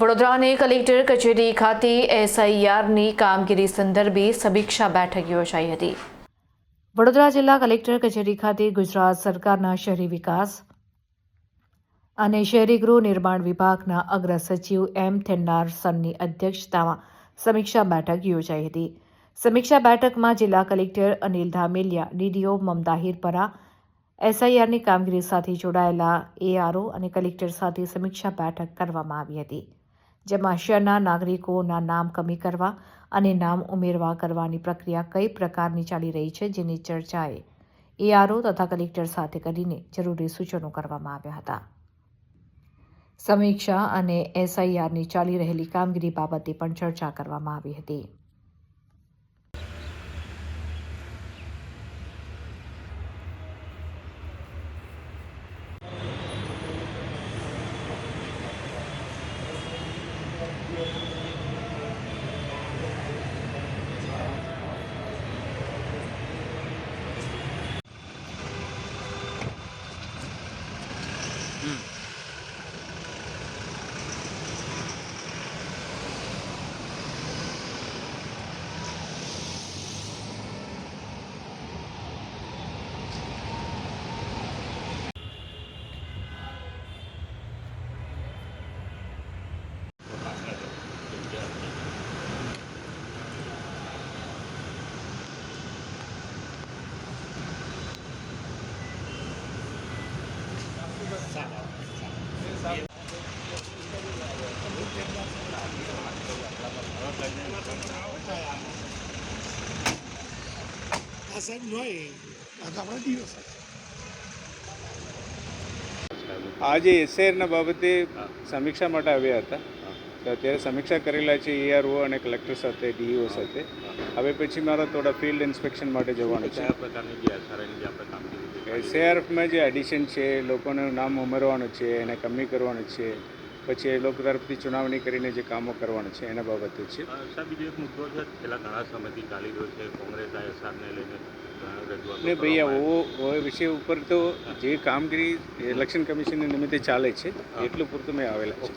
વડોદરાની કલેક્ટર કચેરી ખાતે એસઆઈઆરની કામગીરી સંદર્ભે સમીક્ષા બેઠક યોજાઈ હતી. વડોદરા જિલ્લા કલેક્ટર કચેરી ખાતે ગુજરાત સરકારના શહેરી વિકાસ અને શહેરી ગૃહ નિર્માણ વિભાગના અગ્ર સચિવ એમ થેન્નારસનની અધ્યક્ષતામાં સમીક્ષા બેઠક યોજાઈ હતી. સમીક્ષા બેઠકમાં જિલ્લા કલેક્ટર અનિલ ધામેલિયા, ડીડીઓ મમતા હિરપરા એસઆઈઆરની કામગીરી સાથે જોડાયેલા એઆરઓ અને કલેક્ટર સાથે સમીક્ષા બેઠક કરવામાં આવી હતી. જેમાં શહેરના નાગરિકોના નામ કમી કરવા અને નામ ઉમેરવા કરવાની પ્રક્રિયા કઈ પ્રકારની ચાલી રહી છે જેની ચર્ચાએ એઆરઓ તથા કલેક્ટર સાથે કરીને જરૂરી સૂચનો કરવામાં આવ્યા હતા. સમીક્ષા અને એસઆઈઆરની ચાલી રહેલી કામગીરી બાબતે પણ ચર્ચા કરવામાં આવી હતી. આજે એસઆઈઆરના બાબતે સમીક્ષા માટે આવ્યા હતા. તો અત્યારે સમીક્ષા કરેલા છે એઆરઓ અને કલેક્ટર સાથે ડીઈઓ સાથે. હવે પછી મારા થોડા ફિલ્ડ ઇન્સ્પેક્શન માટે જવાનું છે. કયા પ્રકારની એસઆરઆઈની જે એડિશન છે લોકોનું નામ ઉમેરવાનું છે એને કમી કરવાનું છે પછી એ લોકો તરફથી ચુનાવણી કરીને જે કામો કરવાનું છે એના બાબતે છે. સાહેબ બીજો એક મુદ્દો છે છેલ્લા ઘણા સમયથી ચાલી રહ્યો છે કોંગ્રેસ આ લઈને ને વો વો વિષય ઉપર તો જે કામગીરી ઇલેક્શન કમિશનની નિમિત્તે ચાલે છે એટલું પૂરતું મેં આવેલા છે.